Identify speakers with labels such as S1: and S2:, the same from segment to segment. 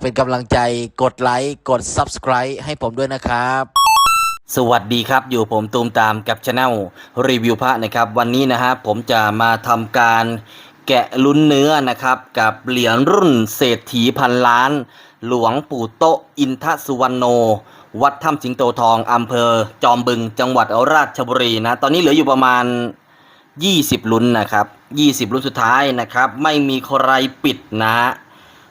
S1: เป็นกำลังใจกดไลค์กด Subscribe ให้ผมด้วยนะครับ
S2: สวัสดีครับ อยู่ผมตูมตามกับช anel รีวิวพระนะครับ วันนี้นะฮะผมจะมาทำการแกะลุ้นเนื้อนะครับ กับเหรียญรุ่นเศรษฐีพันล้าน หลวงปู่โตะอินทสุวรรณโน วัดถ้ำสิงโตทองอำเภอ จอมบึงจังหวัดราชบุรีนะ ตอนนี้เหลืออยู่ประมาณ 20 ลุ้นนะครับ 20 ลุ้นสุดท้ายนะครับ ไม่มีใครปิดนะ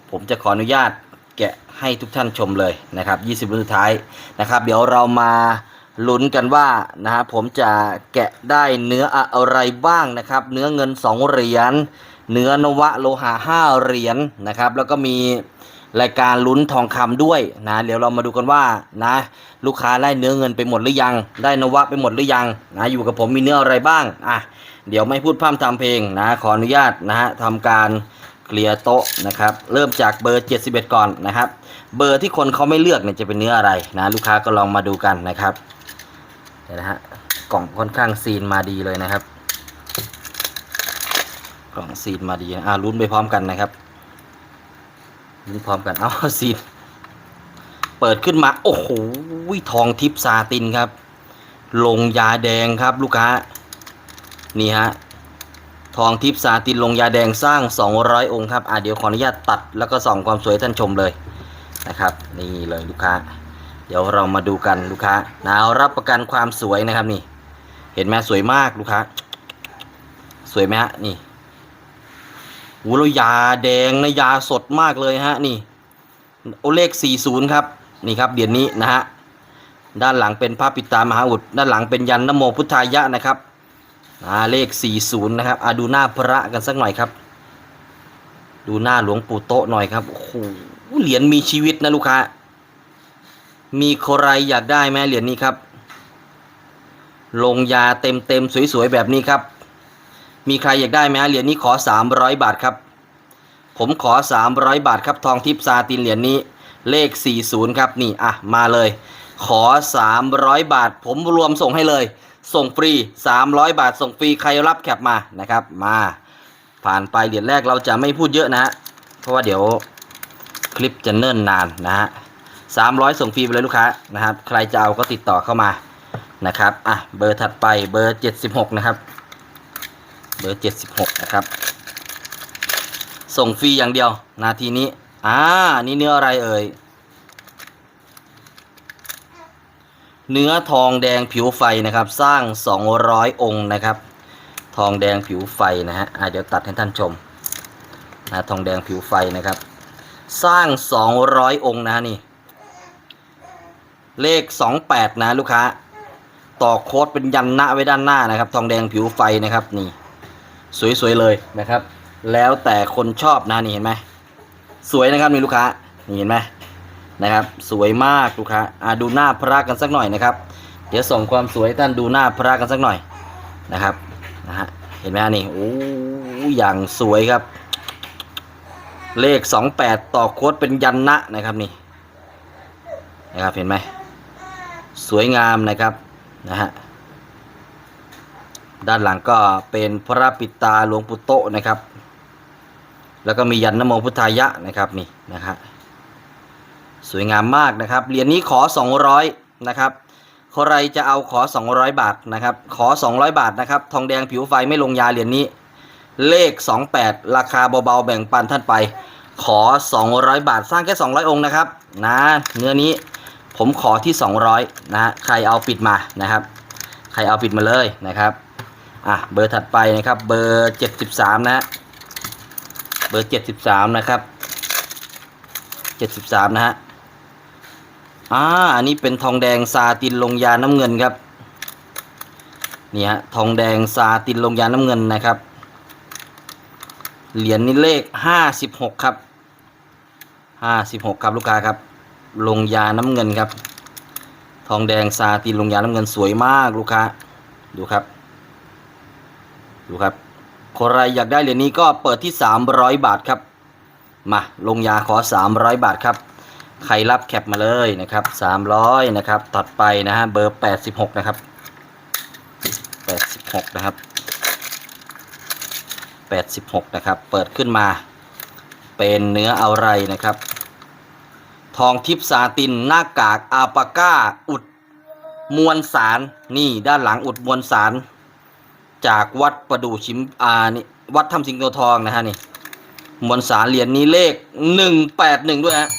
S2: ผมจะขออนุญาต แกะให้ทุกท่านชมเลยนะครับ 20รุ่นสุดท้ายนะครับ เดี๋ยวเรามาลุ้นกันว่านะฮะผมจะแกะได้เนื้ออะไรบ้างนะครับ เนื้อเงิน 2 เหรียญเนื้อนวะโลหะ5เหรียญนะครับ แล้วก็มีรายการลุ้นทองคำด้วยนะเดี๋ยวเรามาดูกันว่านะลูกค้าได้เนื้อเงินไปหมดหรือยัง ได้นวะไปหมดหรือยังนะอยู่กับผมมีเนื้ออะไรบ้างอะเดี๋ยวไม่พูดพร่ำทำเพลงนะขออนุญาตนะฮะทำการ เคลียร์โต๊ะนะครับ เริ่มจากเบอร์ 71 ก่อนนะครับ เบอร์ที่คนเขาไม่เลือกเนี่ยจะเป็นเนื้ออะไรนะ ลูกค้าก็ลองมาดูกันนะครับเดี๋ยวนะฮะกล่องค่อนข้างซีนมาดีเลยนะครับ กล่องซีนมาดีอ่าลุ้นไปพร้อมกันนะครับลุ้นพร้อมกันเอาซีน เปิดขึ้นมาโอ้โหทองทิพซาตินครับ ลงยาแดงครับลูกค้านี่ฮะ ทองทิพย์ซาตินลงยาแดงสร้าง 200 องค์ครับอะเดี๋ยวขออนุญาตตัดแล้วก็ส่องความสวยท่านชมเลยนะครับ นี่เลยลูกค้า เดี๋ยวเรามาดูกันลูกค้าหนาวรับประกันความสวยนะครับนี่ เห็นไหมสวยมากลูกค้า สวยไหมฮะนี่หูแล้วยาแดงนะยาสดมากเลยฮะนี่โอเลข 40 ครับนี่ครับเดี๋ยวนี้นะฮะด้านหลังเป็นพระปิตามหาอุดด้านหลังเป็นยันนโมพุทธายะนะครับ อ่าเลข 40 นะครับอ่าดูหน้าพระกันสักหน่อยครับ ดูหน้าหลวงปู่โตหน่อยครับโอ้โหเหรียญมีชีวิตนะลูกค้า มีใครอยากได้ไหมเหรียญนี้ครับ ลงยาเต็มเต็มๆสวยๆแบบนี้ครับ มีใครอยากได้ไหมเหรียญนี้ขอ 300 บาทครับ ผมขอ 300 บาทครับทองทิพซาตินเหรียญนี้เลข 40 ครับ นี่ อะ มาเลย ขอ 300 บาท ผมรวมส่งให้เลย ส่งฟรี 300 บาทส่งฟรีใครรับแคปมานะครับ มาผ่านไปเหรียญแรกเราจะไม่พูดเยอะนะฮะเพราะว่าเดี๋ยวคลิปจะเนิ่นนานนะฮะ300ส่งฟรีไปเลยลูกค้านะครับ ใครจะเอาก็ติดต่อเข้ามานะครับอะเบอร์ถัดไปเบอร์76นะครับ เบอร์76นะครับ ส่งฟรีอย่างเดียวนาทีนี้อ่านี่เนื้ออะไรเอ่ย เนื้อทองแดงผิวไฟนะครับ สร้าง 200 องค์นะครับ ทองแดงผิวไฟนะฮะเดี๋ยวตัดให้ท่านชมนะทองแดงผิวไฟนะครับ สร้าง 200 องค์นะนี่ เลข 28 นะลูกค้า ต่อโค้ดเป็นยันหน้าไว้ด้านหน้านะครับ ทองแดงผิวไฟนะครับนี่ สวยๆเลยนะครับ แล้วแต่คนชอบนะนี่เห็นไหมสวยนะครับนี่ลูกค้านี่เห็นไหม นะครับ สวยมากลูกค้าอ่าดูหน้าพระกันสักหน่อยนะครับ เดี๋ยวส่งความสวยให้ท่านดูหน้าพระกันสักหน่อยนะครับนะฮะเห็นไหมฮะนี่โอ้อย่างสวยครับ เลข 28 ต่อโค้ดเป็นยันนะนะครับนี่นะครับเห็นไหมสวยงามนะครับนะฮะด้านหลังก็เป็นพระปิตาหลวงปู่โตนะครับ แล้วก็มียันนโมพุทธายะนะครับนี่นะครับ สวยงามมากนะครับ เหรียญนี้ขอ 200 นะครับ ใครจะเอาขอ 200 บาทนะครับ ขอ 200 บาทนะครับ ทองแดงผิวไฟไม่ลงยาเหรียญนี้ เลข 28 ราคาเบาๆแบ่งปันท่านไป ขอ 200 บาท สร้างแค่ 200 องค์นะครับ นะ เนื้อนี้ผมขอที่ 200 นะฮะ ใครเอาปิดมานะครับ ใครเอาปิดมาเลยนะครับ อะ เบอร์ถัดไปนะครับ เบอร์ 73 นะฮะ เบอร์ 73 นะครับ 73 นะฮะ อ่าอันนี้เป็นทองแดงซาตินลงยาน้ำเงินครับเนี่ฮะทองแดงซาตินลงยาน้ำเงินนะครับ เหรียญนี้เลข56ครับ56ครับลูกค้าครับ ลงยาน้ำเงินครับ ทองแดงซาตินลงยาน้ำเงินสวยมากลูกค้า ดูครับ ดูครับใครอยากได้เหรียญนี้ก็เปิดที่300บาทครับ มาลงยาขอ300บาทครับ ใครรับแคปมาเลยนะครับ300นะครับตัดไปนะฮะเบอร์86นะครับ86นะครับ86นะครับ เปิดขึ้นมา เป็นเนื้ออะไรนะครับ ทองทิพซาตินหน้ากากอาปาก้าอุดมวลสารนี่ด้านหลังอุดมวลสาร จากวัดประดู่ชิมอ่านี่วัดถ้ำสิงโตทองนะฮะนี่มวลสารเหรียญนี้เลขหนึ่งแปดหนึ่งด้วยฮะ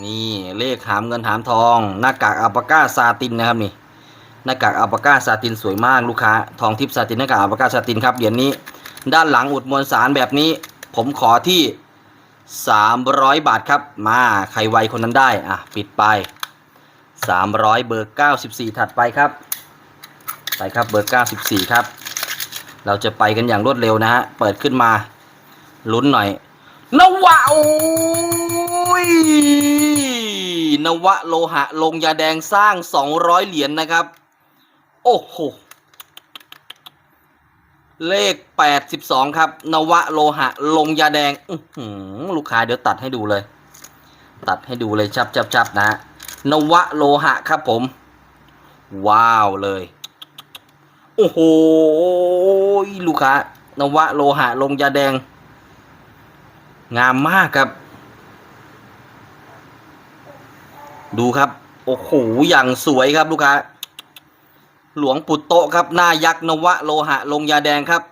S2: นี่เลขหามเงินหามทอง หน้ากากอัลปาก้าซาตินนะครับนี่หน้ากากอัลปาก้าซาตินสวยมากลูกค้าทองทิพย์ซาตินหน้ากากอัลปาก้าซาตินครับเหรียญนี้ ด้านหลังอุดมวลสารแบบนี้ ผมขอที่ 300 บาทครับ มาใครไวคนนั้นได้อะปิดไป 300 เบอร์ 94 ถัดไปครับ ไปครับเบอร์ 94 ครับ เราจะไปกันอย่างรวดเร็วนะฮะเปิดขึ้นมาลุ้นหน่อยนวะโอ้ ยนวะโลหะ ลงยาแดงสร้าง200เหรียญนะครับ โอ้โห เลข82ครับ นวะโลหะ ลงยาแดงอืลูกค้าเดี๋ยวตัดให้ดูเลย ตัดให้ดูเลยชับชับชับนะฮะนวะโลหะครับผม ว้าวเลย โอ้โห ลูกค้า นวะโลหะ ลงยาแดง งามมากครับ ดูครับ โอ้โห อย่างสวยครับลูกค้า หลวงปุตโตครับ หน้ายักษ์นวะโลหะ ลงยาแดงครับ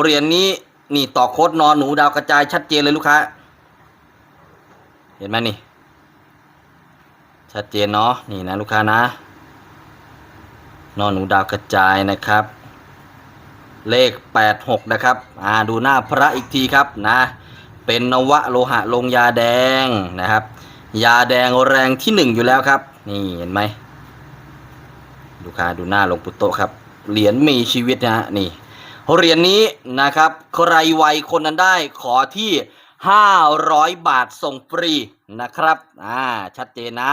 S2: เหรียญนี้นี่ต่อโคดนอนหนูดาวกระจายชัดเจนเลยลูกค้า เห็นไหมนี่ ชัดเจนเนาะ นี่นะลูกค้านะ นอนหนูดาวกระจายนะครับ เลข 86 นะครับ อ่า ดูหน้าพระอีกทีครับนะ เป็นนวะโลหะลงยาแดงนะครับ ยาแดงแรงที่หนึ่งอยู่แล้วครับ นี่เห็นไหมลูกค้าดูหน้าหลวงปู่โตครับ เหรียญมีชีวิตนะฮะนี่เหรียญนี้นะครับ ใครไวคนนั้นได้ขอที่ 500 บาทส่งฟรีนะครับอ่าชัดเจนนะ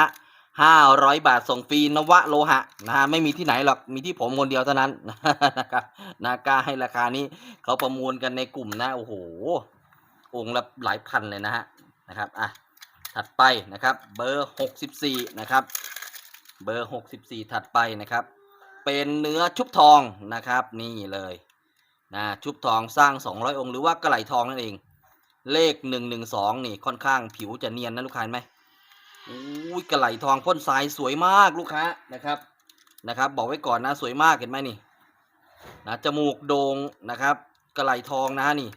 S2: 500 บาทส่งฟรีนวะโลหะนะฮะไม่มีที่ไหนหรอกมีที่ผมคนเดียวเท่านั้นนะครับนากล้าให้ราคานี้เขาประมูลกันในกลุ่มนะโอ้โหองค์ละหลายพันเลยนะฮะนะครับอะ ถัดไปนะครับ เบอร์ 64 นะครับ เบอร์ 64 ถัดไปนะครับ เป็นเนื้อชุบทองนะครับนี่เลยนะชุบทองสร้าง 200 องค์หรือว่ากระไหลทองนั่นเอง เลข 112 นี่ค่อนข้างผิวจะเนียนนะลูกค้าไหมอุ้ยกระไหลทองพ่นทรายสวยมากลูกค้านะครับนะครับ บอกไว้ก่อนนะสวยมากเห็นไหมนี่นะจมูกโด่งนะครับกระไหลทองนะนี่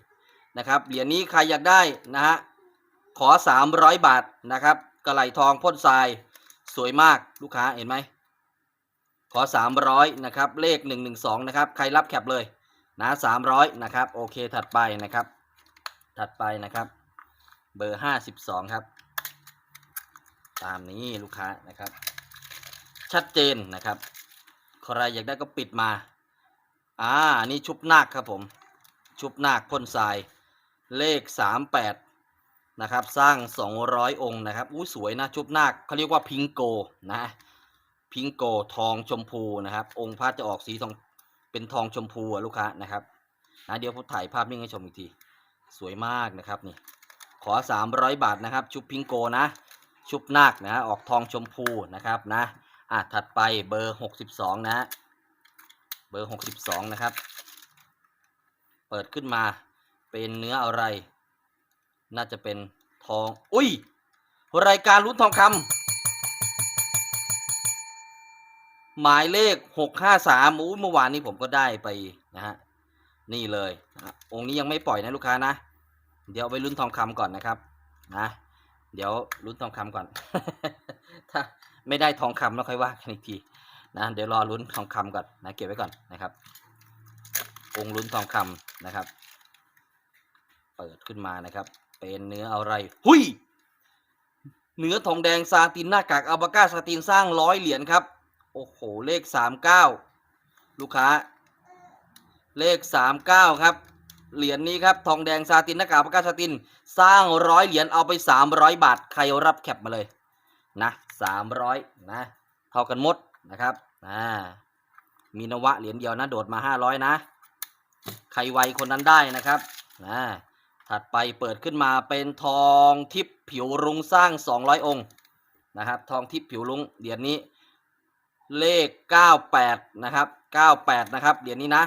S2: นะครับเหรียญนี้ใครอยากได้นะฮะ ขอ 300 บาทนะครับกระไหลทองพ่นทรายสวยมากลูกค้าเห็นไหมขอ 300นะครับเลข 112นะครับใครรับแคปเลยนะ300นะครับโอเคถัดไปนะครับ ถัดไปนะครับเบอร์ 52 ครับ ตามนี้ลูกค้านะครับ ชัดเจนนะครับใครอยากได้ก็ปิดมาอ่านี่ชุบนาคครับผม ชุบนาคพ่นทรายเลข 38 นะครับ สร้าง 200 องค์นะครับอู้สวยนะชุบนาคเขาเรียกว่าพิงโกนะพิงโกทองชมพูนะครับ องค์พระจะออกสีทองเป็นทองชมพูลูกค้านะครับนะเดี๋ยวผมถ่ายภาพนิ่งให้ชมอีกทีสวยมากนะครับนี่ขอ 300 บาทนะครับ ชุบพิงโกนะ ชุบนาคนะออกทองชมพูนะครับนะอะถัดไปเบอร์ 62 นะเบอร์ 62 นะครับ เปิดขึ้นมาเป็นเนื้ออะไร น่าจะเป็นทอง อุ้ย รายการลุ้นทองคำหมายเลขหกห้าสามอู้เมื่อวานนี้ผมก็ได้ไปนะฮะ นี่เลยนะองค์นี้ยังไม่ปล่อยนะลูกค้านะ เดี๋ยวไปลุ้นทองคำก่อนนะครับ นะ เดี๋ยวลุ้นทองคำก่อน ถ้าไม่ได้ทองคำแล้วค่อยว่ากันอีกทีนะ เดี๋ยวรอลุ้นทองคำก่อนนะ เก็บไว้ก่อนนะครับ องค์ลุ้นทองคำนะครับ เปิดขึ้นมานะครับ เป็นเนื้ออะไร หุยเนื้อทองแดงซาตินหน้ากากอัลบาก้าซาตินสร้างร้อยเหรียญครับ โอ้โห เลขสามเก้าลูกค้า เลขสามเก้าครับ เหรียญนี้ครับ ทองแดงซาตินหน้ากากปากกาซาติน สร้างร้อยเหรียญเอาไปสามร้อยบาท ใครรับแคปมาเลยนะสามร้อยนะเท่ากันหมดนะครับอ่ามีนวะเหรียญเดียวนะ โดดมาห้าร้อยนะ ใครไวคนนั้นได้นะครับนะ ถัดไปเปิดขึ้นมาเป็นทองทิพย์ผิวรุ้งสร้างสองร้อยองค์นะครับ ทองทิพย์ผิวรุ้งเหรียญนี้ เลข 98 นะครับ 98 นะครับเดี๋ยวนี้นะ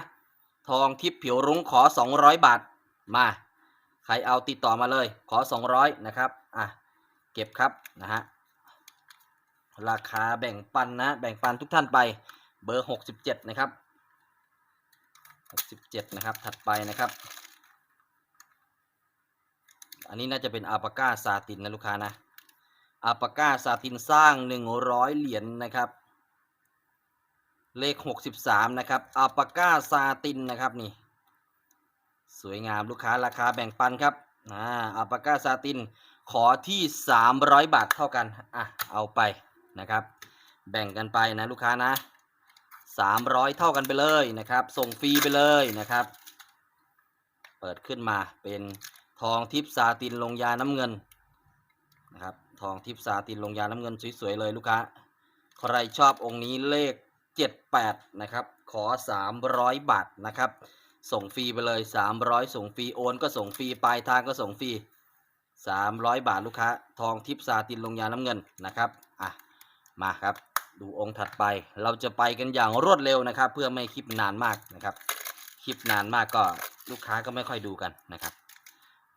S2: ทองทิพย์ผิวรุ้งขอ 200 บาทมา ใครเอาติดต่อมาเลย ขอ 200 นะครับอะเก็บครับนะฮะราคาแบ่งปันนะ แบ่งปันทุกท่านไปเบอร์หกสิบเจ็ดนะครับหกสิบเจ็ดนะครับถัดไปนะครับ อันนี้น่าจะเป็นอัลปาก้าซาตินนะลูกค้านะอัลปาก้าซาตินสร้างหนึ่งร้อยเหรียญนะครับ เลขหกสิบสามนะครับอัลปาก้าซาตินนะครับนี่ สวยงามลูกค้าราคาแบ่งปันครับอ่าอัลปาก้าซาตินขอที่300บาทเท่ากันอะเอาไปนะครับ แบ่งกันไปนะลูกค้านะ300เท่ากันไปเลยนะครับ ส่งฟรีไปเลยนะครับ เปิดขึ้นมาเป็น ทองทิพซาตินลงยาน้ำเงินนะครับทองทิพซาตินลงยาน้ำเงินสวยๆเลยลูกค้า ใครชอบองค์นี้เลข 78 นะครับ ขอ 300 บาทนะครับ ส่งฟรีไปเลย 300 ส่งฟรีโอนก็ส่งฟรีปลายทางก็ส่งฟรี300 บาทลูกค้า ทองทิพซาตินลงยาน้ำเงินนะครับอะมาครับดูองค์ถัดไปเราจะไปกันอย่างรวดเร็วนะครับ เพื่อไม่คลิปนานมากนะครับ คลิปนานมากก็ลูกค้าก็ไม่ค่อยดูกันนะครับ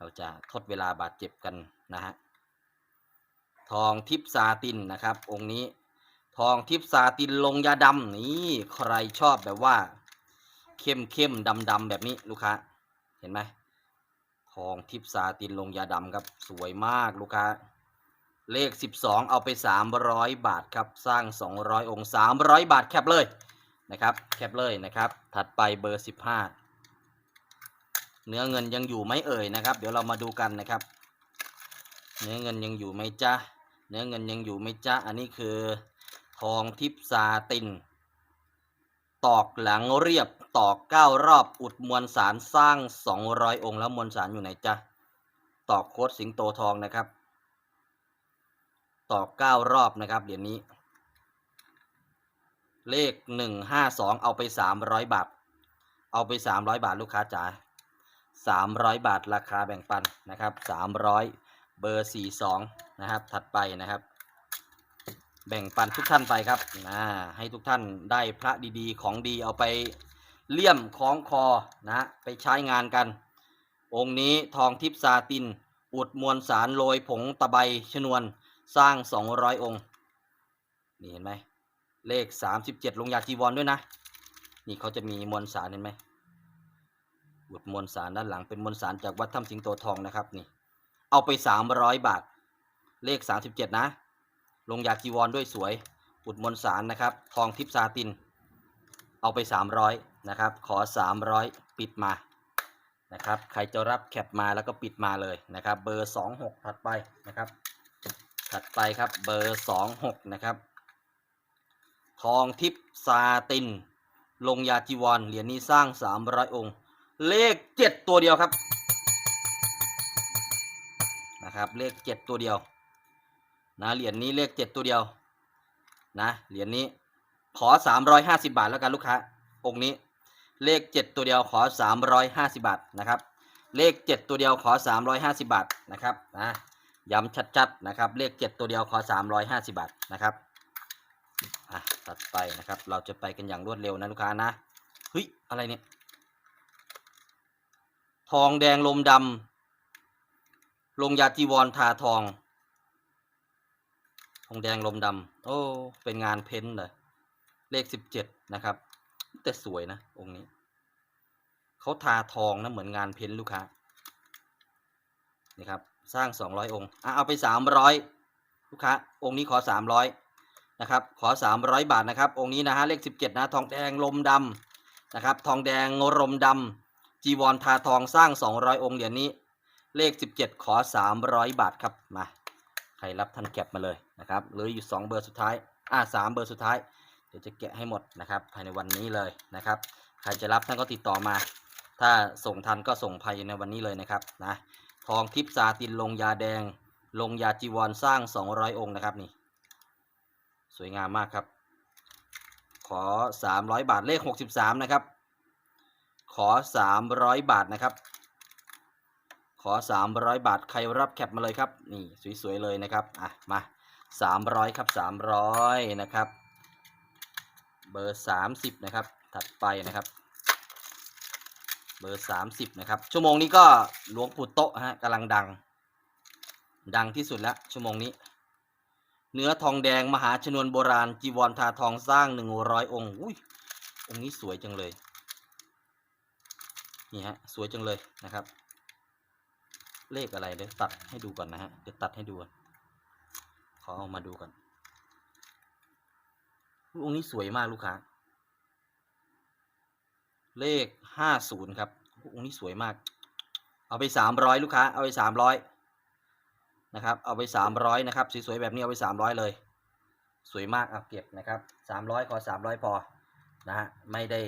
S2: เราจะทดเวลาบาดเจ็บกันนะฮะทองทิพซาตินนะครับ องค์นี้ ทองทิพซาตินลงยาดำนี่ใครชอบแบบว่า เข้มเข้มดำดำๆแบบนี้ลูกค้าเห็นไหมทองทิพซาตินลงยาดำครับสวยมากลูกค้าเลข 12 เอาไป 300 บาทครับ สร้าง 200 องค์ 300 บาทแคปเลยนะครับ แคปเลยนะครับ ถัดไปเบอร์ 15 เนื้อเงินยังอยู่ไหมเอ่ยนะครับ เดี๋ยวเรามาดูกันนะครับ เนื้อเงินยังอยู่ไหมจ๊ะเนื้อเงินยังอยู่ไหมจ๊ะอันนี้คือ ทองทิพซาติน ตอกหลังเรียบตอกเก้ารอบอุดมวลสารสร้าง200องค์แล้วมวลสารอยู่ไหนจ๊ะตอกโคดสิงโตทองนะครับ ตอกเก้ารอบนะครับเหรียญนี้ เลข152เอาไป300บาทเอาไป300บาทลูกค้าจ๋า 300 บาทราคาแบ่งปันนะครับ300 เบอร์ 42 นะครับ ถัดไปนะครับ แบ่งปันทุกท่านไปครับนะให้ทุกท่านได้พระดีๆ ของดีเอาไปเลี่ยมคล้องคอนะไปใช้งานกัน องค์นี้ทองทิพซาติน อุดมวลสารโรยผงตะไบชนวนสร้าง 200 องค์ นี่เห็นไหมเลข 37 ลงยาจีวรด้วยนะ นี่เขาจะมีมวลสารเห็นไหม อุดมวลสารด้านหลังเป็นมวลสารจากวัดถ้ำสิงโตทองนะครับนี่ เอาไป300บาท เลข37นะ ลงยาจีวรด้วยสวยอุดมนสารนะครับ ทองทิพซาติน เอาไป300นะครับ ขอ300ปิดมานะครับ ใครจะรับแคปมาแล้วก็ปิดมาเลยนะครับ เบอร์26ถัดไปนะครับ ถัดไปครับเบอร์26นะครับ ทองทิพซาติน ลงยาจีวรเหรียญนี้สร้าง300องค์ เลข7ตัวเดียวครับนะครับ เลข7ตัวเดียว นะเหรียญนี้เลขเจ็ดตัวเดียว นะเหรียญนี้ขอสามร้อยห้าสิบาทแล้วกันลูกค้าองค์นี้ เลขเจ็ดตัวเดียวขอสามร้อยห้าสิบาทนะครับ เลขเจ็ดตัวเดียวขอสามร้อยห้าสิบาทนะครับนะย้ำชัดๆนะครับ เลขเจ็ดตัวเดียวขอสามร้อยห้าสิบาทนะครับอะตัดไปนะครับ เราจะไปกันอย่างรวดเร็วนะลูกค้านะเฮ้ยอะไรเนี่ย ทองแดงลมดำลงยาจีวรทาทอง ทองแดงลมดำโอ้ เป็นงานเพ้นเลย เลขสิบเจ็ดนะครับ แต่สวยนะ องค์นี้ เขาทาทองนะ เหมือนงานเพ้นลูกค้านี่ครับ สร้างสองร้อยองค์อะเอาไปสามร้อยลูกค้า องค์นี้ขอสามร้อยนะครับ ขอสามร้อยบาทนะครับ องค์นี้นะฮะ เลขสิบเจ็ดนะ ทองแดงลมดำนะครับ ทองแดงลมดำ จีวรทาทองสร้างสองร้อยองค์เหรียญนี้ เลขสิบเจ็ดขอสามร้อยบาทครับมาใครรับท่านแก็บมาเลยนะครับเหลืออยู่ 2 เบอร์สุดท้ายอ่าสามเบอร์สุดท้าย เดี๋ยวจะแกะให้หมดนะครับภายในวันนี้เลยนะครับ ใครจะรับท่านก็ติดต่อมา ถ้าส่งทันก็ส่งภายในวันนี้เลยนะครับนะทองทิพซาตินลงยาแดง ลงยาจีวรสร้าง 200 องค์นะครับนี่ สวยงามมากครับ ขอ 300 บาทเลข 63 นะครับ ขอ 300 บาทนะครับ ขอ 300 บาทใครรับแคปมาเลยครับ นี่สวยๆเลยนะครับ อะ มา 300 ครับ 300 นะครับ เบอร์ 30 นะครับ ถัดไปนะครับ เบอร์ 30 นะครับ ชั่วโมงนี้ก็หลวงปู่โตะฮะกำลังดัง ดังที่สุดแล้ว ชั่วโมงนี้ เนื้อทองแดงมหาชนวนโบราณจีวรทาทองสร้างหนึ่งร้อยองค์ อุ้ยองค์นี้สวยจังเลย นี่ฮะสวยจังเลยนะครับ เลขอะไรเดี๋ยวตัดให้ดูก่อนนะฮะเดี๋ยวตัดให้ดูก่อนขอเอามาดูก่อนอุ๊ยองค์นี้สวยมากลูกค้าเลขห้าศูนย์ครับองค์นี้สวยมาก เอาไปสามร้อยลูกค้า เอาไปสามร้อยนะครับ เอาไปสามร้อยนะครับสวยๆแบบนี้เอาไปสามร้อยเลย สวยมากเอาเก็บนะครับสามร้อยขอสามร้อยพอนะฮะไม่ได้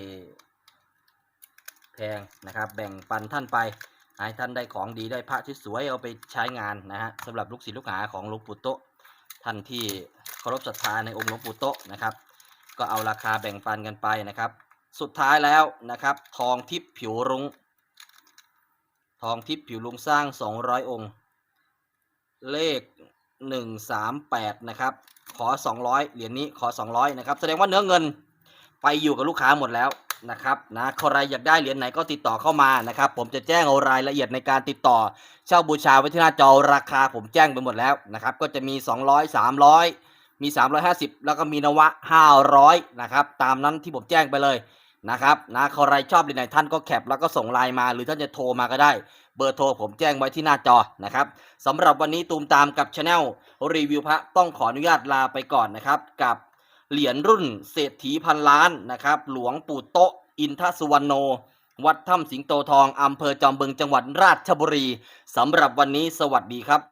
S2: แพงนะครับ แบ่งปันท่านไปให้ท่านได้ของดีได้พระที่สวยเอาไปใช้งานนะฮะสำหรับลูกศิษย์ลูกหาของหลวงปู่โตท่านที่เคารพศรัทธาในองค์หลวงปู่โตนะครับ ก็เอาราคาแบ่งปันกันไปนะครับ สุดท้ายแล้วนะครับ ทองทิพย์ผิวรุง้งทองทิพย์ผิวรุ้งสร้าง 200 องค์ เลข 138 นะครับ ขอ 200 เหรียญนี้ขอ 200 นะครับ แสดงว่าเนื้อเงินไปอยู่กับลูกค้าหมดแล้ว นะครับนะใครอยากได้เหรียญไหนก็ติดต่อเข้ามานะครับ ผมจะแจ้งเอารายละเอียดในการติดต่อ เช่าบูชาไว้ที่หน้าจอราคาผมแจ้งไปหมดแล้วนะครับ ก็จะมี 200 300 มี 350 แล้วก็มีนวะ 500 นะครับ ตามนั้นที่ผมแจ้งไปเลยนะครับนะใครชอบเหรียญไหนท่านก็แคปแล้วก็ส่งไลน์มา หรือท่านจะโทรมาก็ได้ เบอร์โทรผมแจ้งไว้ที่หน้าจอนะครับสำหรับวันนี้ตูมตามกับช anel รีวิวพระต้องขออนุญาตลาไปก่อนนะครับกับ เหรียญรุ่นเศรษฐีพันล้านนะครับ หลวงปู่โตะอินทสุวรรณโน วัดถ้ำสิงโตทองอำเภอจอมบึงจังหวัดราชบุรีสำหรับวันนี้สวัสดีครับ